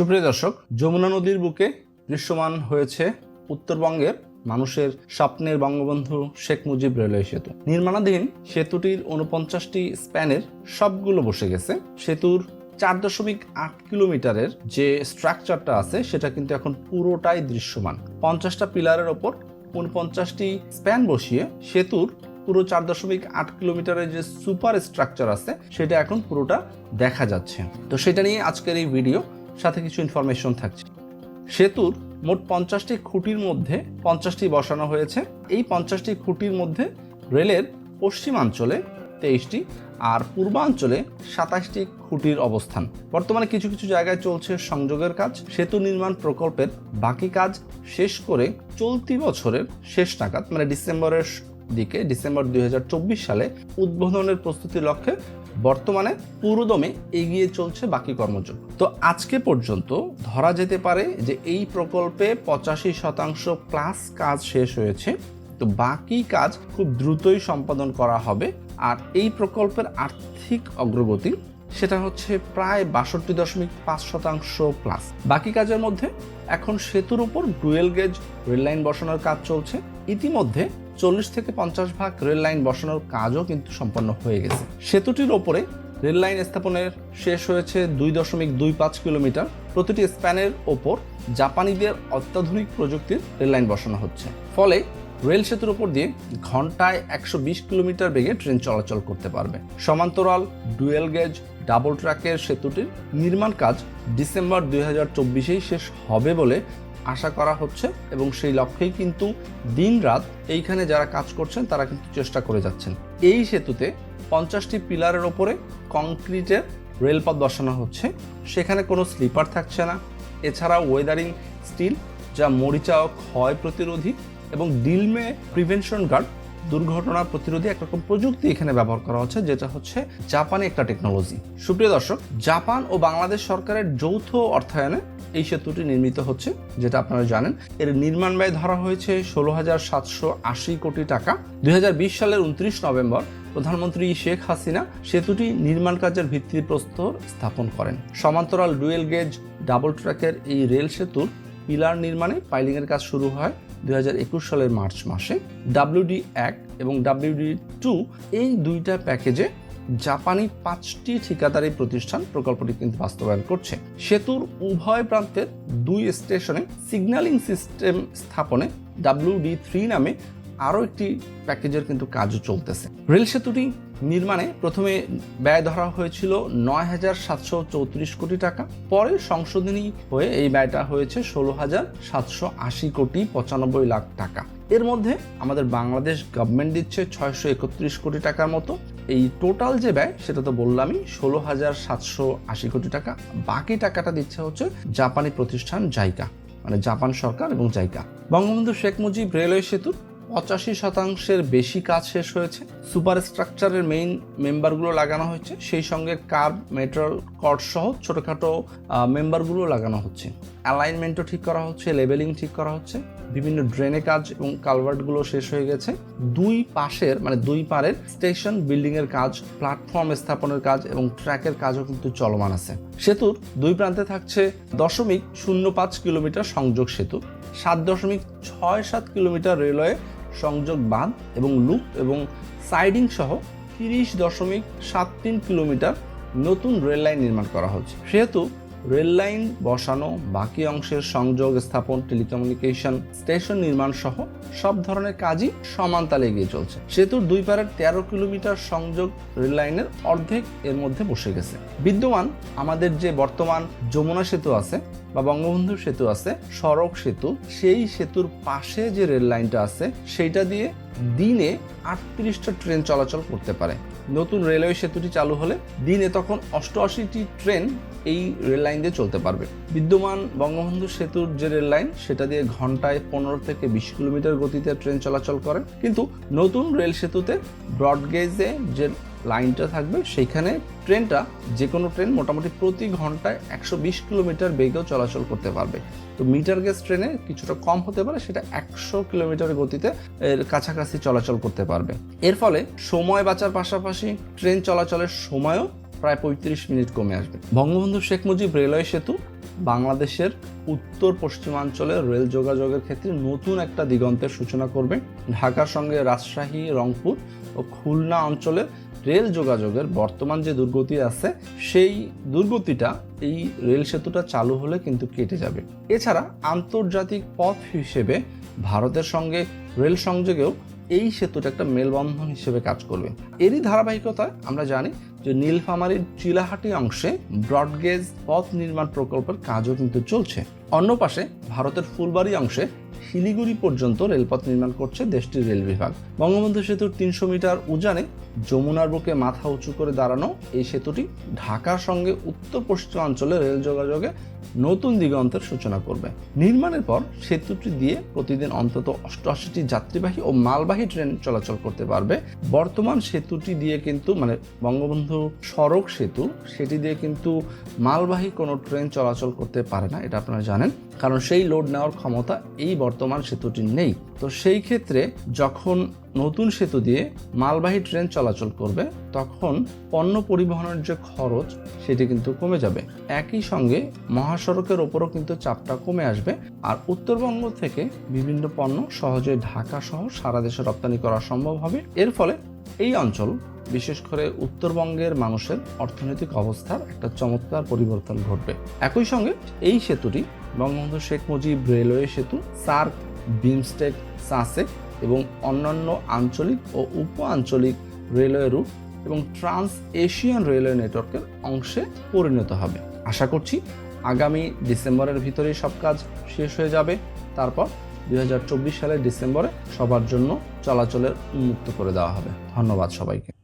সুপ্রিয় দর্শক, যমুনা নদীর বুকে দৃশ্যমান হয়েছে উত্তরবঙ্গের মানুষের স্বপ্নের বঙ্গবন্ধু শেখ মুজিব রেলওয়ে সেতু। নির্মাণাধীন সেতুটির উনপঞ্চাশটি স্প্যানের সবগুলো বসে গেছে। সেতুর চার দশমিক আট কিলোমিটারের যে স্ট্রাকচারটা আছে, সেটা কিন্তু এখন পুরোটাই দৃশ্যমান। পঞ্চাশটা পিলারের ওপর উনপঞ্চাশটি স্প্যান বসিয়ে সেতুর পুরো চার দশমিক আট কিলোমিটারের যে সুপার স্ট্রাকচার আছে, সেটা এখন পুরোটা দেখা যাচ্ছে। তো সেটা নিয়ে আজকের এই ভিডিও সাথে কিছু ইনফরমেশন থাকছে। সেতুর মোট পঞ্চাশটি খুঁটির মধ্যে পঞ্চাশটি বসানো হয়েছে। এই পঞ্চাশটি খুঁটির মধ্যে রেলের পশ্চিমাঞ্চলে তেইশটি আর পূর্বাঞ্চলে সাতাশটি খুঁটির অবস্থান। বর্তমানে কিছু কিছু জায়গায় চলছে সংযোগের কাজ। সেতু নির্মাণ প্রকল্পের বাকি কাজ শেষ করে চলতি বছরের শেষ নাগাদ মানে ডিসেম্বরের দিকে ডিসেম্বর দুই হাজার চব্বিশ সালে উদ্বোধনের প্রস্তুতির লক্ষ্যে বর্তমানে পুরোদমে এগিয়ে চলছে বাকি কর্মযোগ তো আজকে পর্যন্ত ধরা যেতে পারে যে এই প্রকল্পে পঁচাশি শতাংশ প্লাস কাজ শেষ হয়েছে। তো বাকি কাজ খুব দ্রুতই সম্পাদন করা হবে। আর এই প্রকল্পের আর্থিক অগ্রগতি, সেটা হচ্ছে প্রায় বাষট্টি দশমিক পাঁচ শতাংশ প্লাস বাকি কাজের মধ্যে এখন সেতুর উপর ডুয়েল গেজ রেললাইন বসানোর কাজ চলছে। ইতিমধ্যে চল্লিশ থেকে পঞ্চাশ ভাগ রেল লাইন বসানোর কাজও কিন্তু সম্পন্ন হয়ে গেছে। সেতুটির ওপরে রেল লাইন স্থাপনের শেষ হয়েছে দুই দশমিক দুই পাঁচ কিলোমিটার। প্রতিটি স্প্যানের ওপর জাপানিদের অত্যাধুনিক প্রযুক্তির রেল লাইন বসানো হচ্ছে। ফলে রেল সেতুর ওপর দিয়ে ঘন্টায় একশো বিশ কিলোমিটার বেগে ট্রেন চলাচল করতে পারবে। সমান্তরাল ডুয়েল গেজ ডাবল ট্র্যাকের সেতুটির নির্মাণ কাজ ডিসেম্বর দুই শেষ হবে বলে আশা করা হচ্ছে এবং সেই লক্ষ্যেই কিন্তু দিন রাত এইখানে যারা কাজ করছেন, তারা কিন্তু চেষ্টা করে যাচ্ছেন। এই সেতুতে পঞ্চাশটি পিলারের ওপরে কংক্রিটের রেলপথ বসানো হচ্ছে। সেখানে কোনো স্লিপার থাকছে না। এছাড়া ওয়েদারিং স্টিল যা মরিচা ও ক্ষয় প্রতিরোধী এবং ডিলমে প্রিভেনশন গার্ড দুর্ঘটনা প্রতিরোধী একরকম প্রযুক্তি এখানে ব্যবহার করা হচ্ছে, যেটা হচ্ছে জাপানি একটা টেকনোলজি। সুপ্রিয় দর্শক, জাপান ও বাংলাদেশ সরকারের যৌথ অর্থায়নে এই সেতুটি নির্মিত হচ্ছে, যেটা আপনারা জানেন। এর নির্মাণ ব্যয় ধরা হয়েছে ষোলো হাজার সাতশো আশি কোটি টাকা। দুই হাজার বিশ সালের উনত্রিশ নভেম্বর প্রধানমন্ত্রী শেখ হাসিনা সেতুটি নির্মাণ কাজের ভিত্তিপ্রস্তর স্থাপন করেন। সমান্তরাল ডুয়েল গেজ, ডাবল ট্র্যাকের এই রেল সেতুর পিলার নির্মাণে পাইলিংয়ের কাজ শুরু হয় দুই সালের মার্চ মাসে ডাব্লিউডি এক এবং ডাব্লিউডি টু এই দুইটা প্যাকেজে জাপানি পাঁচটি ঠিকাদারি প্রতিষ্ঠান প্রকল্পটি কিন্তু বাস্তবায়ন করছে। সেতুর উভয় প্রান্তের দুই স্টেশনে সিগন্যালিং সিস্টেম স্থাপনে ডাব্লিউডি থ্রি নামে আরও একটি প্যাকেজের কিন্তু কাজও চলতেছে। রেল সেতুটি নির্মাণে প্রথমে ব্যয় ধরা হয়েছিল নয় হাজার সাতশো চৌত্রিশ কোটি টাকা। পরে সংশোধনী হয়ে এই ব্যয়টা হয়েছে ষোলো হাজার সাতশো আশি কোটি পঁচানব্বই লাখ টাকা। এর মধ্যে আমাদের বাংলাদেশ গভর্নমেন্ট দিচ্ছে ছয়শো একত্রিশ কোটি টাকার মতো। এই টোটাল যে ব্যয়, সেটা তো বললামই, ষোলো হাজার সাতশো আশি কোটি টাকা। বাকি টাকাটা দিচ্ছে হচ্ছে জাপানি প্রতিষ্ঠান জাইকা মানে জাপান সরকার এবং জাইকা। বঙ্গবন্ধু শেখ মুজিব রেলওয়ে সেতুর পঁচাশি শতাংশের বেশি কাজ শেষ হয়েছে। সুপার স্ট্রাকচারের মেইন মেম্বারগুলো লাগানো হয়েছে। সেই সঙ্গে কার্ভ মেটাল কর্ড সহ ছোটোখাটো মেম্বারগুলো লাগানো হচ্ছে। অ্যালাইনমেন্টও ঠিক করা হচ্ছে লেভেলিং ঠিক করা হচ্ছে। বিভিন্ন ড্রেনে কাজ এবং কালভার্টগুলো শেষ হয়ে গেছে। দুই পাশের মানে দুই পারের স্টেশন বিল্ডিংয়ের কাজ প্ল্যাটফর্ম স্থাপনের কাজ এবং ট্র্যাকের কাজও কিন্তু চলমান আছে। সেতুর দুই প্রান্তে থাকছে দশমিক শূন্য পাঁচ কিলোমিটার সংযোগ সেতু। সাত দশমিক ছয় সাত কিলোমিটার রেলওয়ে সংযোগ বাঁধ এবং লুপ এবং সাইডিং সহ তিরিশ দশমিক সাত তিন কিলোমিটার নতুন রেল লাইন নির্মাণ করা হচ্ছে। সেহেতু রেল লাইন বসানো, বাকি অংশের সংযোগ স্থাপন টেলিকমিউনিকেশন স্টেশন নির্মাণ সহ সব ধরনের কাজই সমান তালে এগিয়ে চলছে। সেতুর দুই পারের তেরো কিলোমিটার সংযোগ রেল লাইনের অর্ধেক এর মধ্যে বসে গেছে। বিদ্যমান আমাদের যে বর্তমান যমুনা সেতু আছে বা বঙ্গবন্ধু সেতু আছে, সড়ক সেতু, সেই সেতুর পাশে যে রেল লাইনটা আছে, সেইটা দিয়ে দিনে আটত্রিশটা ট্রেন চলাচল করতে পারে। নতুন রেলওয়ে সেতুটি চালু হলে দিনে তখন অষ্টআশিটি ট্রেন এই রেল লাইন দিয়ে চলতে পারবে। বিদ্যমান বঙ্গবন্ধু সেতুর যে রেল লাইন, সেটা দিয়ে ঘন্টায় পনেরো থেকে বিশ কিলোমিটার গতিতে ট্রেন চলাচল করে। কিন্তু নতুন রেল সেতুতে ব্রডগেজে যে লাইনটা থাকবে সেইখানে ট্রেনটা যে কোনো ট্রেন মোটামুটি প্রতি ঘন্টায় একশো বিশ কিলোমিটার বেগেও চলাচল করতে পারবে। তো মিটার গেজ ট্রেনে কিছুটা কম হতে পারে, সেটা একশো কিলোমিটার গতিতে এর কাছাকাছি চলাচল করতে পারবে। এর ফলে সময় বাঁচার পাশাপাশি ট্রেন চলাচলের সময়ও প্রায় পঁয়ত্রিশ মিনিট কমে আসবে। বঙ্গবন্ধু শেখ মুজিব রেলওয়ে সেতু বাংলাদেশের উত্তর পশ্চিমাঞ্চলের রেল যোগাযোগের ক্ষেত্রে নতুন একটা দিগন্তের সূচনা করবে। ঢাকার সঙ্গে রাজশাহী, রংপুর ও খুলনা অঞ্চলের রেল যোগাযোগের বর্তমান যে দুর্গতি আছে, সেই দুর্গতিটা এই রেল সেতুটা চালু হলে কিন্তু কেটে যাবে। এছাড়া আন্তর্জাতিক পথ হিসেবে ভারতের সঙ্গে রেল সংযোগেও এই সেতুটা একটা মেলবন্ধন হিসেবে কাজ করবে। এরই ধারাবাহিকতায় আমরা জানি যে নীলফামারীর চিলাহাটি অংশে ব্রডগেজ পথ নির্মাণ প্রকল্পের কাজও কিন্তু চলছে। অন্য পাশে ভারতের ফুলবাড়ি অংশে শিলিগুড়ি পর্যন্ত রেলপথ নির্মাণ করছে দেশটির রেল বিভাগ। বঙ্গবন্ধু সেতুর তিনশো মিটার উজানে যমুনার বুকে মাথা উঁচু করে দাঁড়ানো এই সেতুটি ঢাকার সঙ্গে উত্তর পশ্চিমাঞ্চলে রেল যোগাযোগে নতুন দিগন্তের সূচনা করবে। নির্মাণের পর সেতুটি দিয়ে প্রতিদিন অন্তত অষ্টআশিটি যাত্রীবাহী ও মালবাহী ট্রেন চলাচল করতে পারবে। বর্তমান সেতুটি দিয়ে কিন্তু মানে বঙ্গবন্ধু সড়ক সেতু, সেটি দিয়ে কিন্তু মালবাহী কোনো ট্রেন চলাচল করতে পারে না, এটা আপনারা জানেন। কারণ সেই লোড নেওয়ার ক্ষমতা এই বর্তমান সেতুটি নেই। তো সেই ক্ষেত্রে যখন নতুন সেতু দিয়ে মালবাহী ট্রেন চলাচল করবে, তখন পণ্য পরিবহনের যে খরচ, সেটি কিন্তু কমে যাবে। একই সঙ্গে মহাসড়কের ওপরও কিন্তু চাপটা কমে আসবে। আর উত্তরবঙ্গ থেকে বিভিন্ন পণ্য সহজে ঢাকা সহ সারা দেশে রপ্তানি করা সম্ভব হবে। এর ফলে এই অঞ্চল বিশেষ করে উত্তরবঙ্গের মানুষের অর্থনৈতিক অবস্থার একটা চমৎকার পরিবর্তন ঘটবে। একই সঙ্গে এই সেতুটি বঙ্গবন্ধু শেখ মুজিব রেলওয়ে সেতু, সার্ক, বিমস্টেক, সাসেক এবং অন্যান্য আঞ্চলিক ও উপ আঞ্চলিক রেলওয়ে রুট এবং ট্রান্স এশিয়ান রেলওয়ে নেটওয়ার্কের অংশে পরিণত হবে। আশা করছি আগামী ডিসেম্বরের ভিতরেই সব কাজ শেষ হয়ে যাবে। তারপর দুই হাজার চব্বিশ সালের ডিসেম্বরে সবার জন্য চলাচলের উন্মুক্ত করে দেওয়া হবে। ধন্যবাদ সবাইকে।